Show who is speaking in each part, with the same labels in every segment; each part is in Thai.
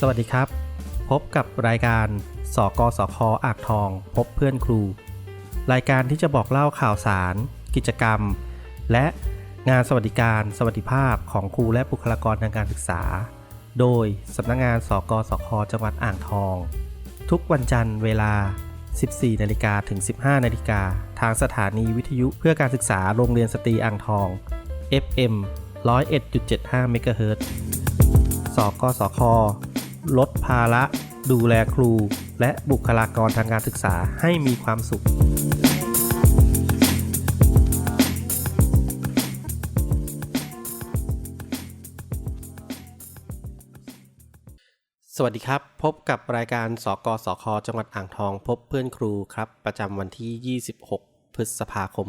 Speaker 1: สวัสดีครับ พบกับรายการสกสคอ่างทอง พบเพื่อนครู รายการที่จะบอกเล่าข่าวสาร กิจกรรม และงานสวัสดิการสวัสดิภาพของครูและบุคลากรทางการศึกษา โดยสำนักงงานสกสคจังหวัดอ่างทอง ทุกวันจันทร์เวลา 14นาฬิกาถึง 15นาฬิกาทางสถานีวิทยุเพื่อการศึกษาโรงเรียนสตรีอ่างทอง FM 101.75เมกะเฮิรตซ์สกสค ลดภาระ ดูแลครู และบุคลากรทางการศึกษาให้มีความสุข สวัสดีครับ พบกับรายการสกสคจังหวัดอ่างทอง พบเพื่อนครูครับ ประจำวันที่ 26 พฤษภาคม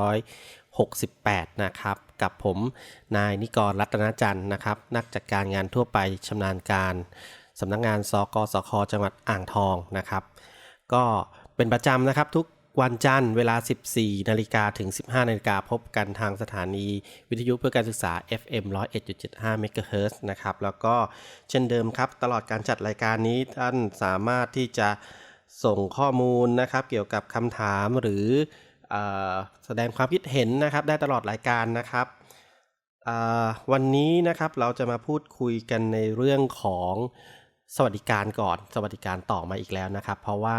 Speaker 1: 2500 68 นะครับ กับผมนายนิกรรัตนจันทร์นะครับ นักจัดการงานทั่วไปชำนาญการสำนักงานสกสคจังหวัดอ่างทองนะครับ ก็เป็นประจำนะครับทุกวันจันทร์เวลา 14 นาฬิกาถึง 15 นาฬิกาพบกันทางสถานีวิทยุเพื่อการศึกษา FM 101.75เมกะเฮิรตซ์นะครับ แล้วก็เช่นเดิมครับ ตลอดการจัดรายการนี้ท่านสามารถที่จะส่งข้อมูลนะครับ เกี่ยวกับคำถามหรือ แสดงความคิดเห็นนะครับได้ตลอดรายการนะครับ วันนี้นะครับเราจะมาพูดคุยกันในเรื่องของสวัสดิการก่อน สวัสดิการต่อมาอีกแล้วนะครับ เพราะว่า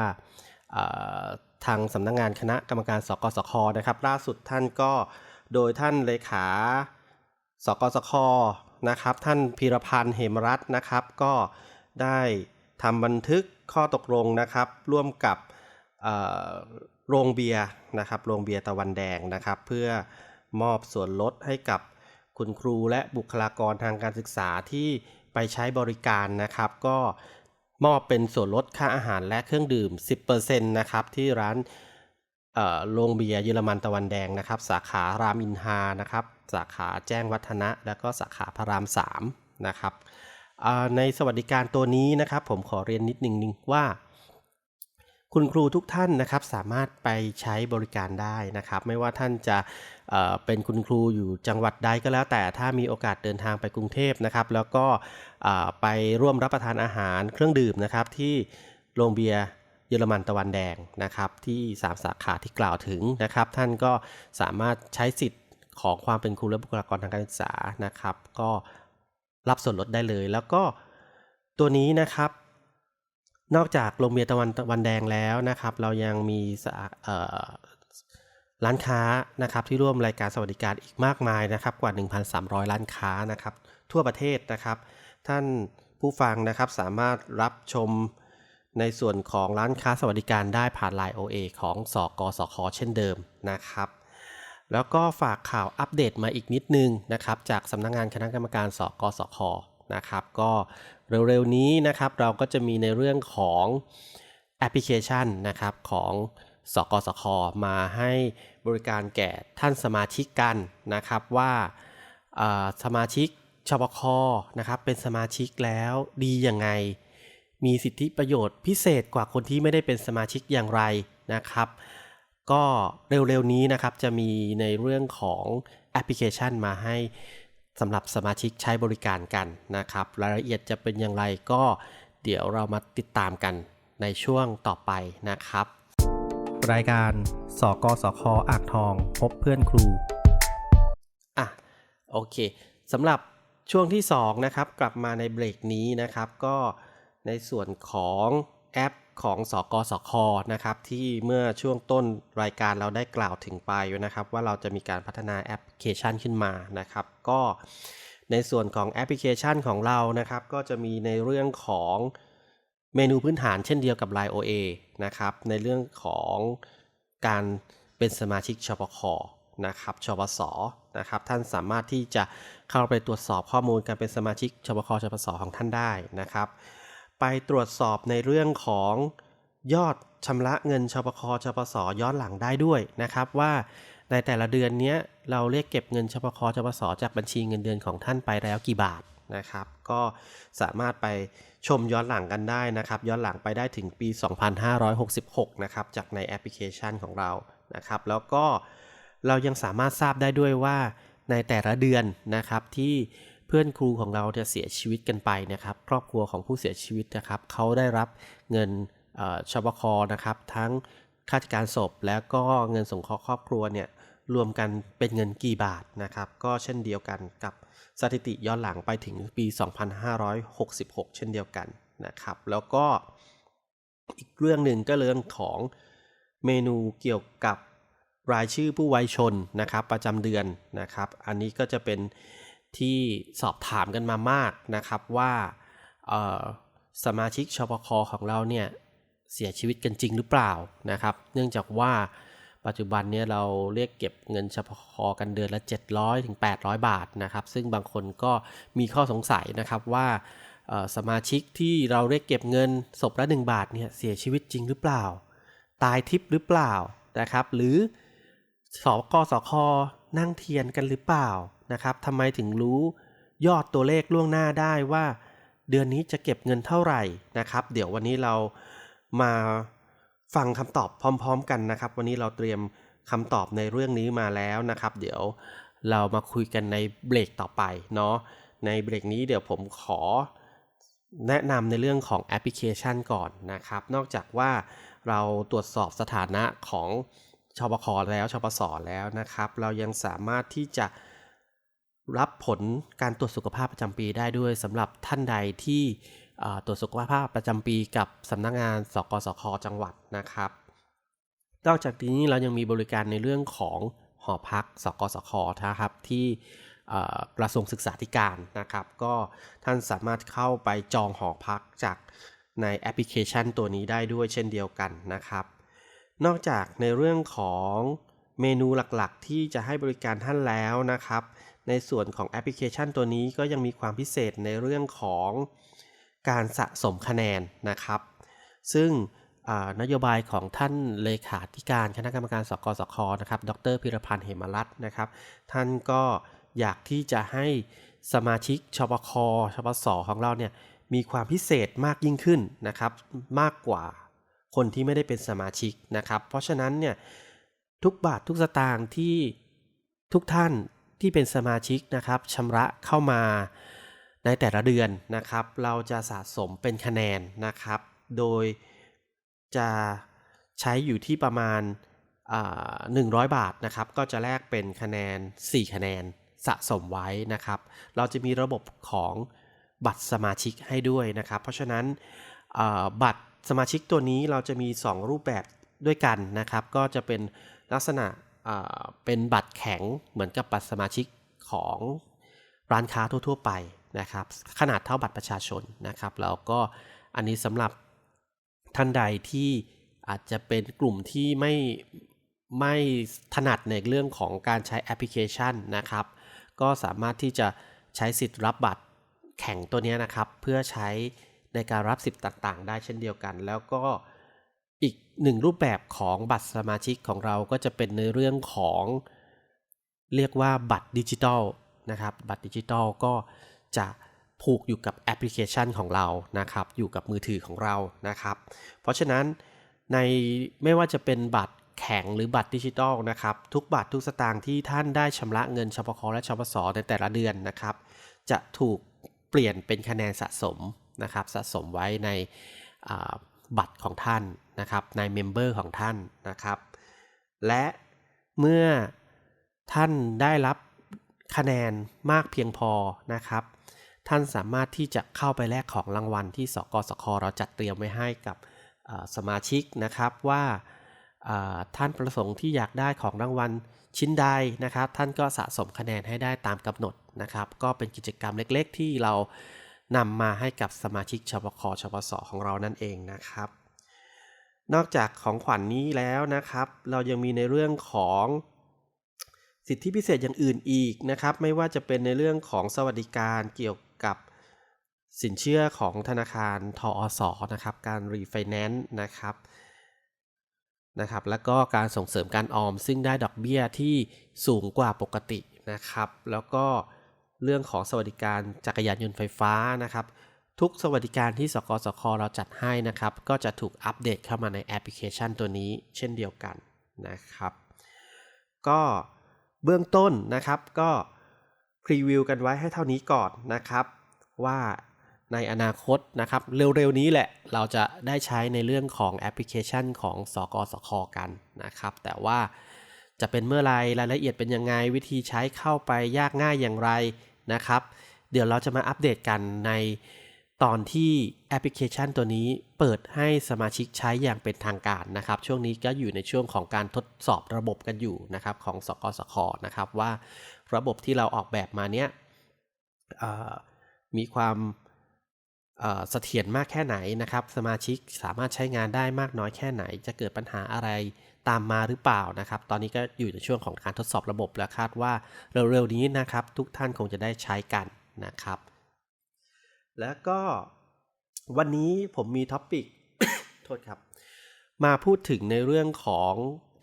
Speaker 1: ทางสำนักงานคณะกรรมการสกสคนะครับ ล่าสุดท่านก็โดยท่านเลขาสกสคนะครับ ท่านพีรพันธ์เหมรัตน์นะครับ ก็ได้ทำบันทึกข้อตกลงนะครับ ร่วมกับ โรงเบียร์นะครับโรงเบียร์ตะวันแดงนะครับ เพื่อมอบส่วนลดให้กับคุณครูและบุคลากรทางการศึกษาที่ไปใช้บริการนะครับ ก็มอบเป็นส่วนลดค่าอาหารและเครื่องดื่ม 10%นะครับที่ร้านโรงเบียร์เยอรมันตะวันแดงนะครับ สาขารามอินทานะครับ สาขาแจ้งวัฒนะ แล้วก็สาขาพระราม3นะครับในสวัสดิการตัวนี้นะครับ ผมขอเรียนนิดนึงว่า คุณครูทุกท่านนะครับสามารถไปใช้บริการได้นะครับ ไม่ว่าท่านจะเเป็นคุณครูอยู่จังหวัดใดก็แล้ว แต่ถ้ามีโอกาสเดินทางไปกรุงเทพนะครับ แล้วก็ไปร่วมรับประทานอาหารเครื่องดื่มนะครับที่โรงเบียร์เยอรมันตะวันแดงนะครับ ที่ 3 สาขาที่กล่าวถึงนะครับ ท่านก็สามารถใช้สิทธิ์ของความเป็นครูและบุคลากรทางการศึกษานะครับ ก็รับส่วนลดได้เลย แล้วก็ตัวนี้นะครับ นอกจากโรงเบียร์ตะวันตะวันแดงแล้วนะครับ เรายังมีร้านค้านะครับที่ร่วมรายการสวัสดิการอีกมากมายนะครับกว่า 1,300 ร้านค้านะครับทั่วประเทศนะครับ ท่านผู้ฟังนะครับสามารถรับชมในส่วนของร้านค้าสวัสดิการได้ผ่าน Line OA ของสกสคเช่นเดิมนะครับ แล้วก็ฝากข่าวอัปเดตมาอีกนิดนึงนะครับจากสำนักงานคณะกรรมการสกสค นะครับ ก็เร็วๆนี้นะครับเราก็จะมีในเรื่องของแอปพลิเคชันนะครับของสกสคมาให้บริการแก่ท่านสมาชิกกันนะครับว่าสมาชิกชปคนะครับเป็นสมาชิกแล้วดียังไง มีสิทธิประโยชน์พิเศษกว่าคนที่ไม่ได้เป็นสมาชิกอย่างไรนะครับ ก็เร็วๆนี้นะครับจะมีในเรื่องของแอปพลิเคชันมาให้ สำหรับสมาชิกใช้บริการกันนะครับ รายละเอียดจะเป็นอย่างไรก็เดี๋ยวเรามาติดตามกันในช่วงต่อไปนะครับ รายการสกสคอ่างทองพบเพื่อนครูอะโอเคสำหรับช่วงที่ 2 นะครับ กลับมาในเบรกนี้นะครับ ก็ในส่วนของแอป ของสกสคนะครับที่เมื่อช่วงต้นรายการเราได้กล่าวถึงไปนะครับ ว่าเราจะมีการพัฒนาแอปพลิเคชันขึ้นมานะครับ ก็ในส่วนของแอปพลิเคชันของเรานะครับ ก็จะมีในเรื่องของเมนูพื้นฐานเช่นเดียวกับ Line OA นะครับในเรื่องของการเป็นสมาชิกชปคนะครับชปสนะครับท่านสามารถที่จะเข้าไปตรวจสอบข้อมูลการเป็นสมาชิกชปคชปสของท่านได้นะครับ ไปตรวจสอบในเรื่องของยอดชำระเงินชปคชปสย้อนหลังได้ด้วยนะครับว่าในแต่ละเดือนเนี้ยเราเรียกเก็บเงินชปคชปสจากบัญชีเงินเดือนของท่านไปแล้วกี่บาทนะครับ ก็สามารถไปชมย้อนหลังกันได้นะครับ ย้อนหลังไปได้ถึงปี 2566 นะครับ จากในแอปพลิเคชันของเรานะครับ แล้วก็เรายังสามารถทราบได้ด้วยว่าในแต่ละเดือนนะครับที่ พื่อนครูของเราจะเสียชีวิตกันไปนะครับ ครอบครัวของผู้เสียชีวิตนะครับเขาได้รับเงินเอ่อชบคนะครับ ทั้งค่าจัดการศพแล้วก็เงินสงเคราะห์ครอบครัวเนี่ยรวมกันเป็นเงินกี่บาทนะครับ ก็เช่นเดียวกันกับสถิติย้อนหลังไปถึงปี 2566 เช่นเดียวกันนะครับ แล้วก็อีกเรื่องหนึ่งก็เรื่องของเมนูเกี่ยวกับรายชื่อผู้วัยชนนะครับ ประจำเดือนนะครับ อันนี้ก็จะเป็น ที่สอบถามกันมามากนะครับว่าสมาชิกชปคของเราเนี่ยเสียชีวิตกันจริงหรือเปล่านะครับ เนื่องจากว่าปัจจุบันเนี่ยเราเรียกเก็บเงินชปคกันเดือนละ 700ถึง800 บาทนะครับ ซึ่งบางคนก็มีข้อสงสัยนะครับว่าสมาชิกที่เราเรียกเก็บเงินศพละ 1 บาทเนี่ยเสียชีวิตจริงหรือเปล่า ตายทิพย์หรือเปล่านะครับ หรือสอกสคนั่งเทียนกันหรือเปล่า นะครับทำไมถึงรู้ยอดตัวเลขล่วงหน้าได้ว่า เดือนนี้จะเก็บเงินเท่าไหร่นะครับ เดี๋ยววันนี้เรามาฟังคำตอบพร้อม ๆ กันนะครับ วันนี้เราเตรียมคำตอบในเรื่องนี้มาแล้วนะครับ เดี๋ยวเรามาคุยกันในเบรกต่อไปเนาะในเบรกนี้เดี๋ยวผมขอแนะนำในเรื่องของแอปพลิเคชันก่อนนะครับ นอกจากว่าเราตรวจสอบสถานะของชปคแล้วชปสแล้วนะครับ เรายังสามารถที่จะ รับผลการตรวจสุขภาพประจำปีได้ด้วยสำหรับท่านใดที่ตรวจสุขภาพประจำปีกับสำนักงานสกสคจังหวัดนะครับ นอกจากนี้เรายังมีบริการในเรื่องของหอพักสกสคนะครับที่กระทรวงศึกษาธิการนะครับ ก็ท่านสามารถเข้าไปจองหอพักจากในแอปพลิเคชันตัวนี้ได้ด้วยเช่นเดียวกันนะครับ นอกจากในเรื่องของเมนูหลักๆ ที่จะให้บริการท่านแล้วนะครับ ในส่วนของแอปพลิเคชันตัวนี้ก็ยังมีความพิเศษในเรื่องของการสะสมคะแนนนะครับ ซึ่งนโยบายของท่านเลขาธิการคณะกรรมการสกสคนะครับ ดรพิรพันธ์เหมรัตน์นะครับ ท่านก็อยากที่จะให้สมาชิกชปคชปสของเราเนี่ยมีความพิเศษมากยิ่งขึ้นนะครับ มากกว่าคนที่ไม่ได้เป็นสมาชิกนะครับ เพราะฉะนั้นเนี่ยทุกบาททุกสตางค์ที่ทุกท่าน ที่เป็นสมาชิกนะครับชำระเข้ามาในแต่ละเดือนนะครับ เราจะสะสมเป็นคะแนนนะครับ โดยจะใช้อยู่ที่ประมาณ 100 บาทนะครับ ก็จะแลกเป็นคะแนน 4 คะแนนสะสมไว้นะครับ เราจะมีระบบของบัตรสมาชิกให้ด้วยนะครับ เพราะฉะนั้นบัตรสมาชิกตัวนี้เราจะมี 2 รูปแบบด้วยกันนะครับ ก็จะเป็นลักษณะ เป็นบัตรแข็งเหมือนกับบัตรสมาชิกของร้านค้าทั่ว ๆ ไปนะครับขนาดเท่าบัตรประชาชนนะครับแล้วก็อันนี้สำหรับท่านใดที่อาจจะเป็นกลุ่มที่ไม่ไม่ถนัดในเรื่องของการใช้แอปพลิเคชันนะครับ ก็สามารถที่จะใช้สิทธิ์รับบัตรแข่งตัวนี้นะครับ เพื่อใช้ในการรับสิทธิ์ต่างๆ ได้เช่นเดียวกัน แล้วก็ หนึ่งรูปแบบของบัตรสมาชิกของเราก็จะเป็นในเรื่องของเรียกว่าบัตรดิจิทัลนะครับบัตรดิจิทัลก็จะผูกอยู่กับแอปพลิเคชันของเรานะครับ อยู่กับมือถือของเรานะครับ เพราะฉะนั้นในไม่ว่าจะเป็นบัตรแข็งหรือบัตรดิจิทัลนะครับ ทุกบาททุกสตางค์ที่ท่านได้ชำระเงินชปคและชปสในแต่ละเดือนนะครับ จะถูกเปลี่ยนเป็นคะแนนสะสมนะครับ สะสมไว้ในบัตรของท่าน นะครับในเมมเบอร์ของท่านนะครับ และเมื่อท่านได้รับคะแนนมากเพียงพอนะครับ ท่านสามารถที่จะเข้าไปแลกของรางวัลที่สกสคเราจัดเตรียมไว้ให้กับสมาชิกนะครับว่าท่านประสงค์ที่อยากได้ของรางวัลชิ้นใดนะครับ ท่านก็สะสมคะแนนให้ได้ตามกำหนดนะครับ ก็เป็นกิจกรรมเล็กๆ ที่เรานำมาให้กับสมาชิกชปคชปสของเรานั่นเองนะครับ นอกจากของขวัญนนี้แล้วนะครับ เรายังมีในเรื่องของสิทธิพิเศษอย่างอื่นอีกนะครับ ไม่ว่าจะเป็นในเรื่องของสวัสดิการเกี่ยวกับสินเชื่อของธนาคารทอสนะครับ การรีไฟแนนซ์นะครับนะครับ แล้วก็การส่งเสริมการออม ซึ่งได้ดอกเบี้ยที่สูงกว่าปกตินะครับ แล้วก็เรื่องของสวัสดิการจักรยานยนต์ไฟฟ้านะครับ ทุกสวัสดิการที่สกสคเราจัดให้นะครับ ก็จะถูกอัปเดตเข้ามาในแอปพลิเคชันตัวนี้เช่นเดียวกันนะครับ ก็เบื้องต้นนะครับก็พรีวิวกันไว้ให้เท่านี้ก่อนนะครับว่าในอนาคตนะครับ เร็วๆนี้แหละเราจะได้ใช้ในเรื่องของแอปพลิเคชันของสกสคกันนะครับ แต่ว่าจะเป็นเมื่อไรรายละเอียดเป็นยังไงวิธีใช้เข้าไปยากง่ายอย่างไรนะครับ เดี๋ยวเราจะมาอัปเดตกันใน ตอนที่แอปพลิเคชันตัวนี้เปิดให้สมาชิกใช้อย่างเป็นทางการนะครับ ช่วงนี้ก็อยู่ในช่วงของการทดสอบระบบกันอยู่นะครับของสกสคนะครับว่าระบบที่เราออกแบบมาเนี้ยมีความเอ่อเสถียรมากแค่ไหนนะครับ สมาชิกสามารถใช้งานได้มากน้อยแค่ไหน จะเกิดปัญหาอะไรตามมาหรือเปล่านะครับ ตอนนี้ก็อยู่ในช่วงของการทดสอบระบบและคาดว่าเร็วๆนี้นะครับ ทุกท่านคงจะได้ใช้กันนะครับ แล้วก็วันนี้ผมมีท็อปิกโทษครับ มาพูดถึงในเรื่องของ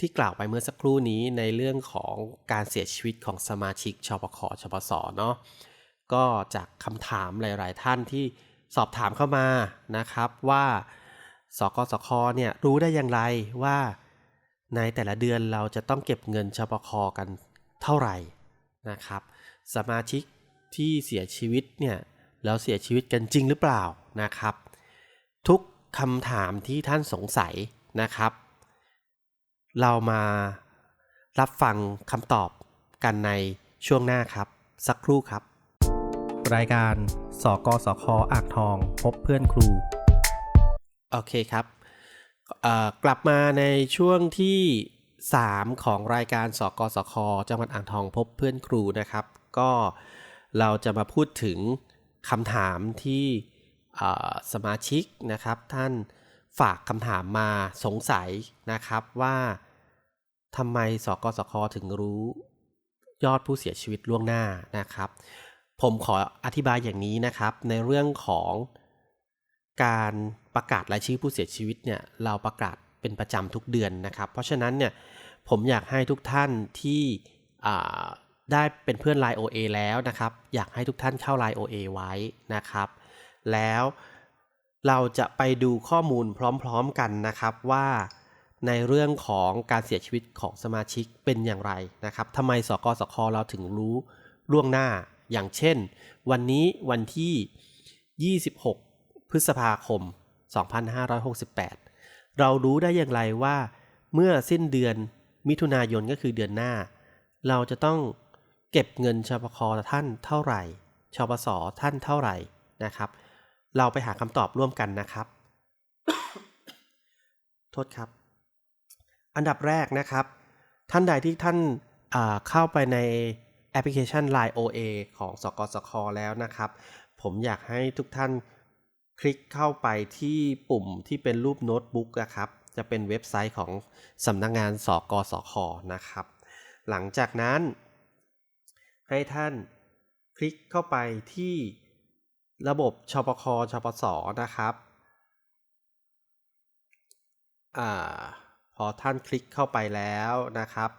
Speaker 1: ที่กล่าวไปเมื่อสักครู่นี้ในเรื่องของการเสียชีวิตของสมาชิกชปคชปสเนาะก็จากคำถามหลาย ๆ ท่านที่สอบถามเข้ามานะครับว่าสกสคเนี่ยรู้ได้อย่างไรว่าในแต่ละเดือนเราจะต้องเก็บเงินชปคกันเท่าไหร่นะครับ สมาชิกที่เสียชีวิตเนี่ย แล้วเสียชีวิตกันจริงหรือเปล่านะครับ ทุกคำถามที่ท่านสงสัยนะครับ เรามารับฟังคำตอบกันในช่วงหน้าครับ สักครู่ครับ รายการสกสคอ่างทอง พบเพื่อนครู โอเคครับเอ่อกลับมาในช่วงที่ 3 ของรายการสกสคจังหวัดอ่างทองพบเพื่อนครูนะครับ ก็เราจะมาพูดถึง คำถามที่สมาชิกนะครับ ท่านฝากคำถามมาสงสัยนะครับว่าทำไมสกสคถึงรู้ยอดผู้เสียชีวิตล่วงหน้านะครับ ผมขออธิบายอย่างนี้นะครับ ในเรื่องของการประกาศรายชื่อผู้เสียชีวิตเนี่ยเราประกาศเป็นประจำทุกเดือนนะครับ เพราะฉะนั้นเนี่ยผมอยากให้ทุกท่านที่ ได้เป็นเพื่อน Line OA แล้วนะครับ อยากให้ทุกท่านเข้า Line OA ไว้นะครับ แล้วเราจะไปดูข้อมูลพร้อมๆกันนะครับว่าในเรื่องของการเสียชีวิตของสมาชิกเป็นอย่างไรนะครับทำไมสกสคเราถึงรู้ล่วงหน้า อย่างเช่น วันนี้วันที่ 26 พฤษภาคม 2568 เรารู้ได้อย่างไรว่า เมื่อสิ้นเดือนมิถุนายนก็คือเดือนหน้า เราจะต้อง เก็บเงินชปคท่านเท่าไหร่ชปสท่านเท่าไหร่นะครับ เราไปหาคำตอบร่วมกันนะครับ โทษครับ อันดับแรกนะครับ ท่านใดที่ท่านเข้าไปในแอปพลิเคชัน Line OA ของสกสคแล้วนะครับ ผมอยากให้ทุกท่านคลิกเข้าไปที่ปุ่มที่เป็นรูปโน้ตบุ๊กนะครับ จะเป็นเว็บไซต์ของสำนักงงานสกสคนะครับ หลังจากนั้น ให้ท่านคลิกเข้าไปที่ระบบชปคชปสนะครับอพอท่านคลิกเข้าไปแล้วนะครับ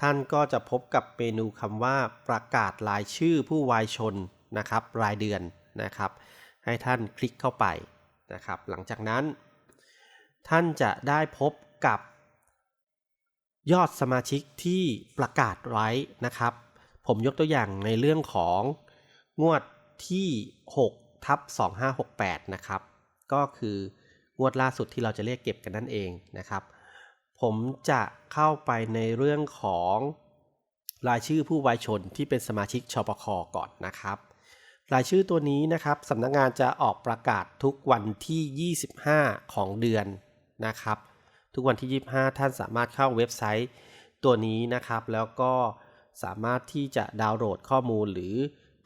Speaker 1: ท่านก็จะพบกับเมนูคำว่าประกาศรายชื่อผู้วายชนนะครับ รายเดือนนะครับ ให้ท่านคลิกเข้าไปนะครับ หลังจากนั้น ท่านจะได้พบกับยอดสมาชิกที่ประกาศไว้นะครับ ผมยกตัวอย่างในเรื่องของงวดที่ 6 ทับ 2568 นะครับ ก็คืองวดล่าสุดที่เราจะเรียกเก็บกันนั่นเองนะครับ ผมจะเข้าไปในเรื่องของรายชื่อผู้วายชนที่เป็นสมาชิกชปคก่อนนะครับ รายชื่อตัวนี้นะครับสำนักงงานจะออกประกาศทุกวันที่ 25 ของเดือนนะครับ ทุกวันที่ 25 ท่านสามารถเข้าเว็บไซต์ตัวนี้นะครับ แล้วก็ สามารถที่จะดาวน์โหลดข้อมูลหรือ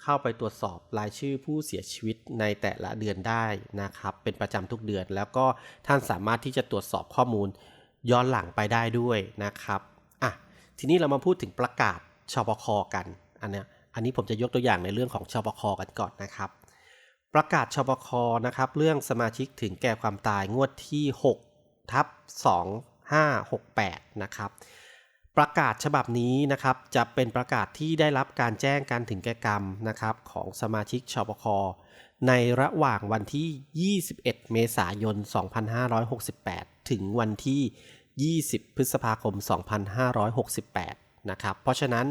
Speaker 1: เข้าไปตรวจสอบรายชื่อผู้เสียชีวิตในแต่ละเดือนได้นะครับ เป็นประจำทุกเดือน แล้วก็ท่านสามารถที่จะตรวจสอบข้อมูลย้อนหลังไปได้ด้วยนะครับอะทีนี้เรามาพูดถึงประกาศชปคกันอันเนี้ยอันนี้ผมจะยกตัวอย่างในเรื่องของชปคกันก่อนนะครับ ประกาศชปคนะครับ เรื่องสมาชิกถึงแก่ความตายงวดที่ 6 ทับ 2568 นะครับ ประกาศฉบับนี้นะครับจะเป็นประกาศที่ได้รับการแจ้งการถึงแก่กรรมนะครับของสมาชิกชปคในระหว่างวันที่ 21 เมษายน 2568 ถึงวันที่ 20 พฤษภาคม 2568 นะครับ เพราะฉะนั้น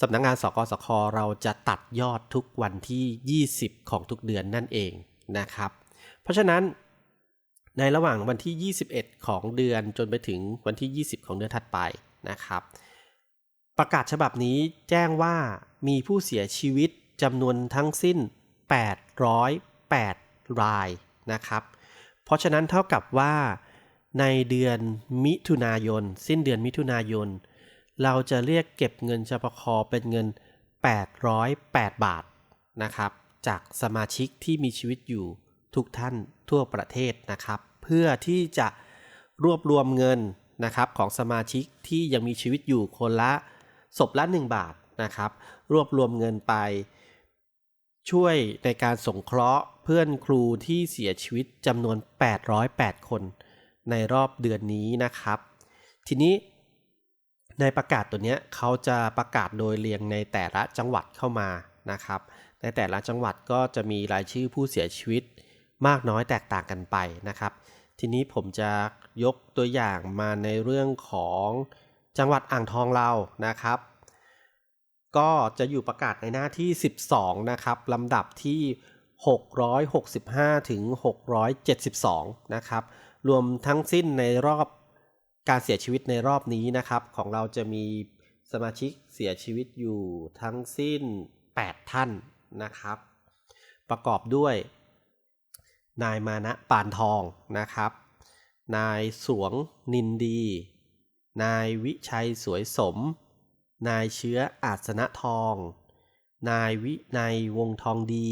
Speaker 1: สำนักงงานสกสคเราจะตัดยอดทุกวันที่ 20 ของทุกเดือนนั่นเองนะครับ เพราะฉะนั้นในระหว่างวันที่ 21 ของเดือนจนไปถึงวันที่ 20 ของเดือนถัดไป นะครับ ประกาศฉบับนี้แจ้งว่ามีผู้เสียชีวิตจำนวนทั้งสิ้น 808 รายนะครับ เพราะฉะนั้นเท่ากับว่าในเดือนมิถุนายน สิ้นเดือนมิถุนายน เราจะเรียกเก็บเงินชปคเป็นเงิน 808 บาทนะครับ จากสมาชิกที่มีชีวิตอยู่ทุกท่านทั่วประเทศนะครับ เพื่อที่จะรวบรวมเงิน นะครับของสมาชิกที่ยังมีชีวิตอยู่คนละศพละ 1 บาทนะครับรวบรวมเงินไป ช่วยในการสงเคราะห์เพื่อนครูที่เสียชีวิตจำนวน 808 คนในรอบเดือนนี้นะครับ ทีนี้ในประกาศตัวนี้เขาจะประกาศโดยเรียงในแต่ละจังหวัดเข้ามานะครับ ในแต่ละจังหวัดก็จะมีรายชื่อผู้เสียชีวิตมากน้อยแตกต่างกันไปนะครับ ทีนี้ผมจะยกตัวอย่างมาในเรื่องของจังหวัดอ่างทองเรานะครับ ก็จะอยู่ประกาศในหน้าที่ 12 นะครับลำดับที่ 665 ถึง 672 นะครับ รวมทั้งสิ้นในรอบการเสียชีวิตในรอบนี้นะครับ ของเราจะมีสมาชิกเสียชีวิตอยู่ทั้งสิ้น 8 ท่านนะครับ ประกอบด้วย นายมานะปานทองนะครับ นายสวงนินดี นายวิชัยสวยสม นายเชื้ออาสนะทอง นายวินัยวงทองดี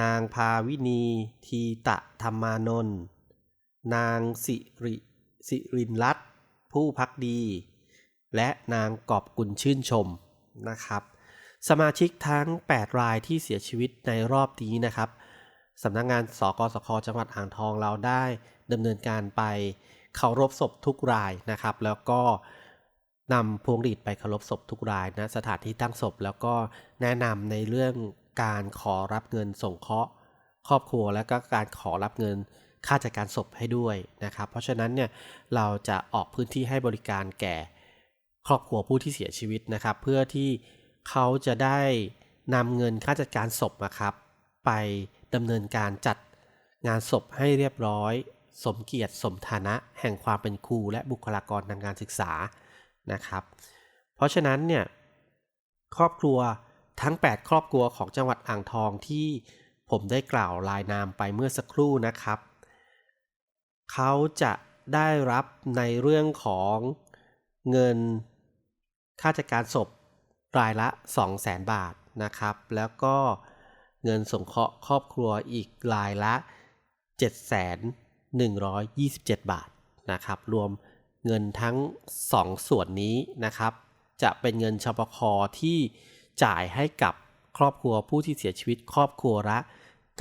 Speaker 1: นางพาวินีทีตะธรรมานนท์นางสิริสิรินรัตผู้พักดี และนางกอบกุลชื่นชมนะครับ สมาชิกทั้ง 8 รายที่เสียชีวิตในรอบนี้นะครับ สำนักงงานสกสคจังหวัดอ่างทองเราได้ดำเนินการไปเคารพศพทุกรายนะครับ แล้วก็นำพวงหรีดไปเคารพศพทุกรายนะสถานที่ตั้งศพ แล้วก็แนะนำในเรื่องการขอรับเงินสงเคราะห์ครอบครัวและก็การขอรับเงินค่าจัดการศพให้ด้วยนะครับ เพราะฉะนั้นเนี่ยเราจะออกพื้นที่ให้บริการแก่ครอบครัวผู้ที่เสียชีวิตนะครับ เพื่อที่เขาจะได้นำเงินค่าจัดการศพนะครับ ไป ดำเนินการจัดงานศพให้เรียบร้อย สมเกียรติสมฐานะแห่งความเป็นครูและบุคลากรทางการศึกษานะครับ เพราะฉะนั้นเนี่ยครอบครัวทั้ง 8 ครอบครัวของจังหวัดอ่างทองที่ผมได้กล่าวรายนามไปเมื่อสักครู่นะครับ เขาจะได้รับในเรื่องของเงินค่าจัดการศพรายละ 200,000 บาทนะครับ แล้วก็ เงินสงเคราะห์ครอบครัวอีกรายละ 7,127 บาทนะครับ รวมเงินทั้ง 2 ส่วนนี้นะครับ จะเป็นเงินชปคที่จ่ายให้กับครอบครัวผู้ที่เสียชีวิตครอบครัวละ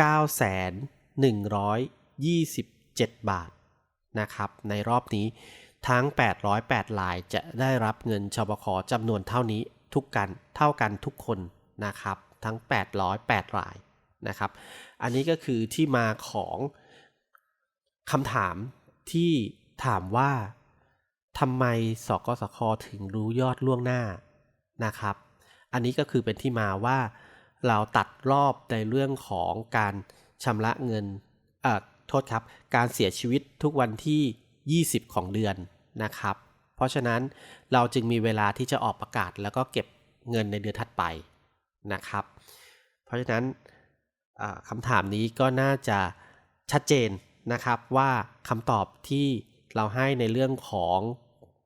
Speaker 1: 9,127 บาทนะครับ ในรอบนี้ทั้ง 808ลายจะได้รับเงินชปคจำนวนเท่านี้ทุกกันเท่ากันทุกคน นะครับ ทั้ง 808 รายนะครับ อันนี้ก็คือที่มาของคำถามที่ถามว่าทำไมสกสคถึงรู้ยอดล่วงหน้านะครับ อันนี้ก็คือเป็นที่มาว่าเราตัดรอบในเรื่องของการชำระเงินเอ่อโทษครับ การเสียชีวิตทุกวันที่ 20 ของเดือนนะครับ เพราะฉะนั้นเราจึงมีเวลาที่จะออกประกาศแล้วก็เก็บเงินในเดือนถัดไป นะครับ เพราะฉะนั้นคำถามนี้ก็น่าจะชัดเจนนะครับว่าคำตอบที่เราให้ในเรื่องของ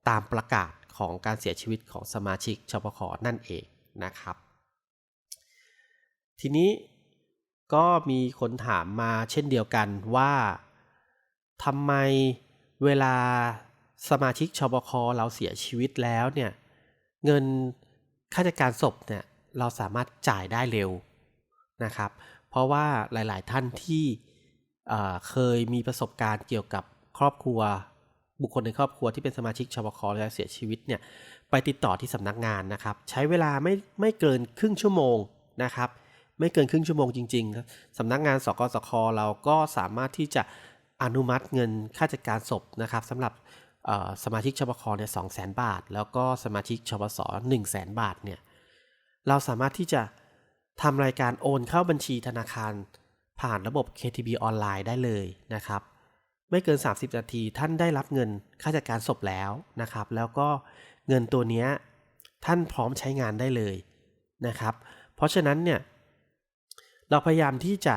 Speaker 1: ตามประกาศของการเสียชีวิตของสมาชิกชปคนั่นเองนะครับ ทีนี้ก็มีคนถามมาเช่นเดียวกันว่าทำไมเวลาสมาชิกชปคเราเสียชีวิตแล้วเนี่ยเงินค่าจัดการศพเนี่ย เราสามารถจ่ายได้เร็วนะครับ เพราะว่าหลาย ๆ ท่านที่เคยมีประสบการณ์เกี่ยวกับครอบครัว บุคคลในครอบครัวที่เป็นสมาชิกชปคและเสียชีวิตเนี่ยไปติดต่อที่สำนักงานนะครับ ใช้เวลาไม่ไม่เกินครึ่งชั่วโมงนะครับ ไม่เกินครึ่งชั่วโมงจริงๆครับสำนักงานสกสคเราก็สามารถที่จะอนุมัติเงินค่าจัดการศพนะครับสำหรับสมาชิกชปคเนี่ยสองแสนบาท แล้วก็สมาชิกชปสหนึ่งแสนบาทเนี่ย เราสามารถที่จะทำรายการโอนเข้าบัญชีธนาคาร ผ่านระบบ KTB ออนไลน์ได้เลยนะครับ ไม่เกิน 30 นาทีท่านได้รับเงินค่าจัดการศพแล้วนะครับ แล้วก็เงินตัวนี้ท่านพร้อมใช้งานได้เลยนะครับ เพราะฉะนั้นเนี่ยเราพยายามที่จะ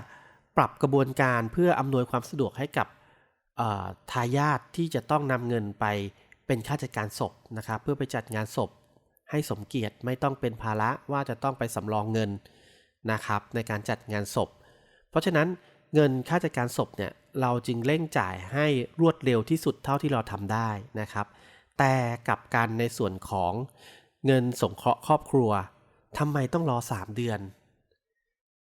Speaker 1: ปรับกระบวนการเพื่ออำนวยความสะดวกให้กับทายาทที่จะต้องนำเงินไปเป็นค่าจัดการศพนะครับ เพื่อไปจัดงานศพ ให้สมเกียรติไม่ต้องเป็นภาระว่าจะต้องไปสำรองเงินนะครับในการจัดงานศพ เพราะฉะนั้นเงินค่าจัดการศพเนี่ยเราจึงเร่งจ่ายให้รวดเร็วที่สุดเท่าที่เราทำได้นะครับ แต่กับกันในส่วนของเงินสงเคราะห์ครอบครัวทำไมต้องรอ 3 เดือน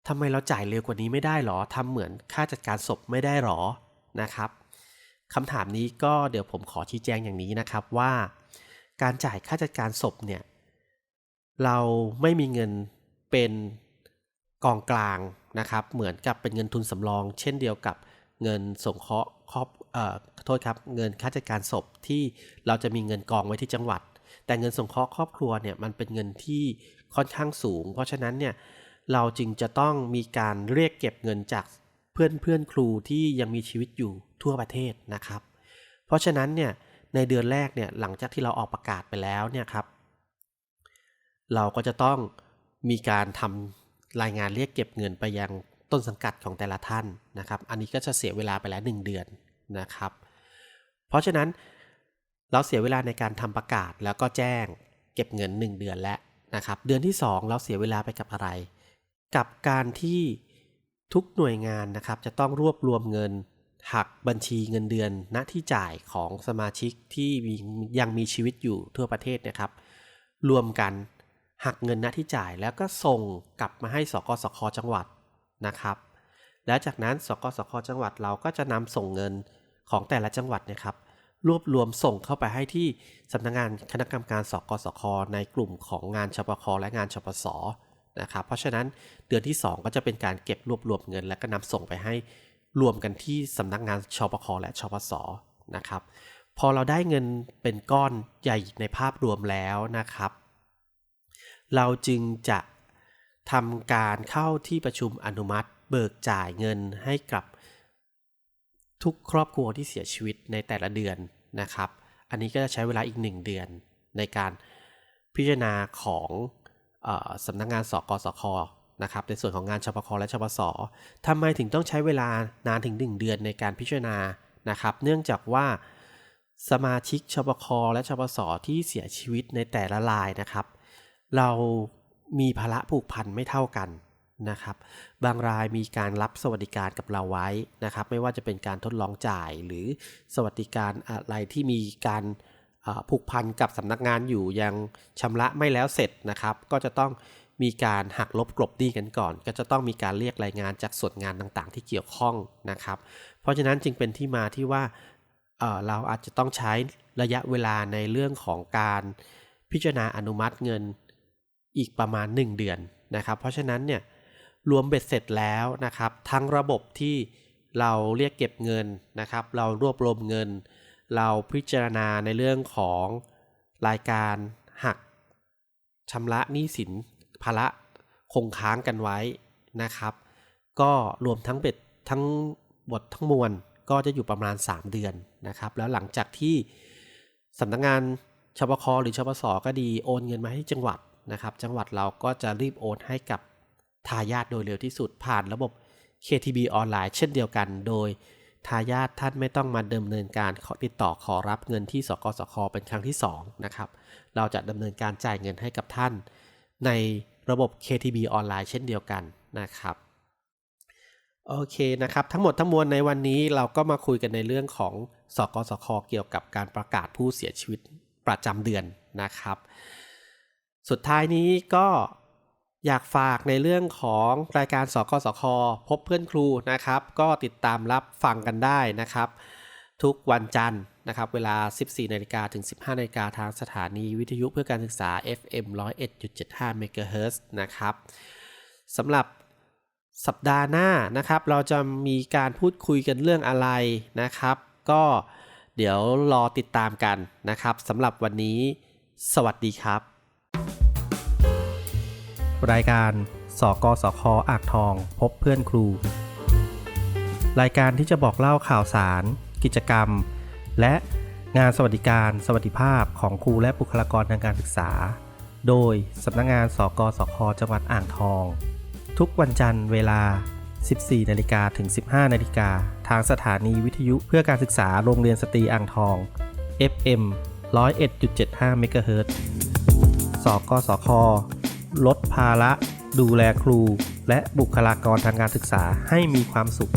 Speaker 1: ทำไมเราจ่ายเร็วกว่านี้ไม่ได้หรอทำเหมือนค่าจัดการศพไม่ได้หรอนะครับคำถามนี้ก็เดี๋ยวผมขอชี้แจงอย่างนี้นะครับว่า การจ่ายค่าจัดการศพเนี่ย เราไม่มีเงินเป็นกองกลางนะครับ เหมือนกับเป็นเงินทุนสำรอง เช่นเดียวกับเงินสงเคราะห์ครอบเอ่อขอโทษครับเงินค่าจัดการศพที่เราจะมีเงินกองไว้ที่จังหวัด แต่เงินสงเคราะห์ครอบครัวเนี่ยมันเป็นเงินที่ค่อนข้างสูง เพราะฉะนั้นเนี่ยเราจึงจะต้องมีการเรียกเก็บเงินจากเพื่อนเพื่อนครูที่ยังมีชีวิตอยู่ทั่วประเทศนะครับ เพราะฉะนั้นเนี่ยในเดือนแรกเนี่ยหลังจากที่เราออกประกาศไปแล้วเนี่ยครับ เราก็จะต้องมีการทำรายงานเรียกเก็บเงินไปยังต้นสังกัดของแต่ละท่านนะครับ อันนี้ก็จะเสียเวลาไปแล้ว 1 เดือนนะครับ เพราะฉะนั้นเราเสียเวลาในการทำประกาศแล้วก็แจ้งเก็บเงิน 1 เดือนแล้วนะครับ เดือนที่ 2 เราเสียเวลาไปกับอะไร กับการที่ทุกหน่วยงานนะครับจะต้องรวบรวมเงินหักบัญชีเงินเดือนณที่จ่ายของสมาชิกที่ยังมีชีวิตอยู่ทั่วประเทศนะครับ รวมกัน หักเงินณที่จ่ายแล้วก็ส่งกลับมาให้สกสคจังหวัดนะครับ แล้วจากนั้นสกสคจังหวัดเราก็จะนำส่งเงินของแต่ละจังหวัดนะครับ รวบรวมส่งเข้าไปให้ที่สำนักงานคณะกรรมการสกสคในกลุ่มของงานชปคและงานชปสนะครับ เพราะฉะนั้นเดือนที่ 2 ก็จะเป็นการเก็บรวบรวมเงิน แล้วก็นำส่งไปให้รวมกันที่สำนักงานชปคและชปสนะครับ พอเราได้เงินเป็นก้อนใหญ่ในภาพรวมแล้วนะครับ เราจึงจะทำการเข้าที่ประชุมอนุมัติ เบิกจ่ายเงินให้กับทุกครอบครัวที่เสียชีวิตในแต่ละเดือนนะครับ อันนี้ก็จะใช้เวลาอีก 1 เดือนในการพิจารณาของออสำนักงานสกสคนะครับในส่วนของงานชปคและชปสทำไมถึงต้องใช้เวลานานถึง 1 เดือนในการพิจารณานะครับ เนื่องจากว่าสมาชิกชปคและชปสที่เสียชีวิตในแต่ละรายนะครับ เรามีภาระผูกพันไม่เท่ากันนะครับ บางรายมีการรับสวัสดิการกับเราไว้นะครับ ไม่ว่าจะเป็นการทดลองจ่ายหรือสวัสดิการอะไรที่มีการผูกพันกับสำนักงานอยู่ยังชำระไม่แล้วเสร็จนะครับ ก็จะต้องมีการหักลบกลบหนี้กันก่อน ก็จะต้องมีการเรียกรายงานจากส่วนงานต่างๆ ที่เกี่ยวข้องนะครับ เพราะฉะนั้นจึงเป็นที่มาที่ว่าเเราอาจจะต้องใช้ระยะเวลาในเรื่องของการพิจารณาอนุมัติเงิน อีกประมาณ 1 เดือนนะครับ เพราะฉะนั้นเนี่ยรวมเบ็ดเสร็จแล้วนะครับ ทั้งระบบที่เราเรียกเก็บเงินนะครับ เรารวบรวมเงิน เราพิจารณาในเรื่องของรายการหักชำระหนี้สินภาระคงค้างกันไว้นะครับ ก็รวมทั้งเบ็ดทั้งบททั้งมวลก็จะอยู่ประมาณ 3 เดือนนะครับ แล้วหลังจากที่สำนักงานชปคหรือชปสก็ดีโอนเงินมาให้จังหวัด นะครับจังหวัดเราก็จะรีบโอนให้กับทายาทโดยเร็วที่สุดผ่านระบบ KTB ออนไลน์เช่นเดียวกัน โดยทายาทท่านไม่ต้องมาดำเนินการขอติดต่อขอรับเงินที่สกสคเป็นครั้งที่2นะครับเราจะดำเนินการจ่ายเงินให้กับท่าน ในระบบ KTB ออนไลน์เช่นเดียวกันนะครับโอเคนะครับทั้งหมดทั้งมวลในวันนี้เราก็มาคุยกันในเรื่องของสกสคเกี่ยวกับการประกาศผู้เสียชีวิตประจำเดือนนะครับ สุดท้ายนี้ก็อยากฝากในเรื่องของรายการสกสคพบเพื่อนครูนะครับ ก็ติดตามรับฟังกันได้นะครับ ทุกวันจันทร์นะครับ เวลา 14นาฬิกาถึง 15นาฬิกาทางสถานีวิทยุเพื่อการศึกษา FM 101.75 MHz นะครับสำหรับสัปดาห์หน้านะครับ เราจะมีการพูดคุยกันเรื่องอะไรนะครับ ก็เดี๋ยวรอติดตามกันนะครับสำหรับวันนี้ สวัสดีครับ รายการสกสคอ่างทอง พบเพื่อนครู รายการที่จะบอกเล่าข่าวสาร กิจกรรม และงานสวัสดิการสวัสดิภาพของครูและบุคลากรทางการศึกษา โดยสำนักงงานสกสคจังหวัดอ่างทอง ทุกวันจันทร์เวลา 14นาฬิกาถึง 15นาฬิกาทางสถานีวิทยุเพื่อการศึกษาโรงเรียนสตรีอ่างทอง FM 101.75 เมกะเฮิรตซ์สกสค ลดภาระ ดูแลครู และบุคลากรทางการศึกษาให้มีความสุข